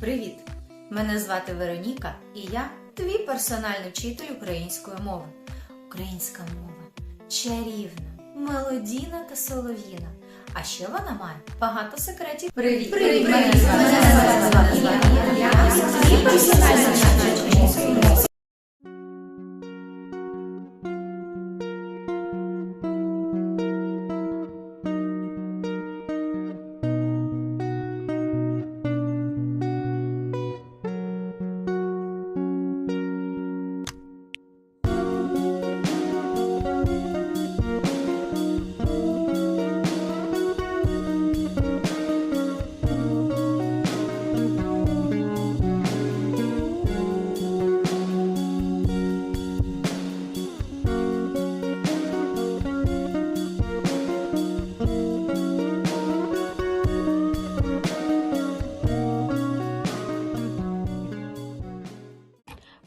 Привіт! Мене звати Вероніка і я твій персональний вчитель української мови. Українська мова чарівна, мелодійна та солов'їна. А ще вона має багато секретів. Привіт! Привіт! Мене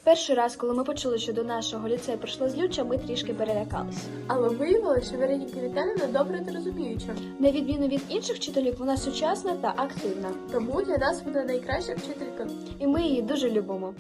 Перший раз, коли ми почули, що до нашого ліцею прийшла злюча, ми трішки перелякалися. Але виявилося, що Вероніка Віталіївна добре та розуміюча, На відміну від інших вчителів, вона сучасна та активна, тому для нас вона найкраща вчителька. і ми її дуже любимо.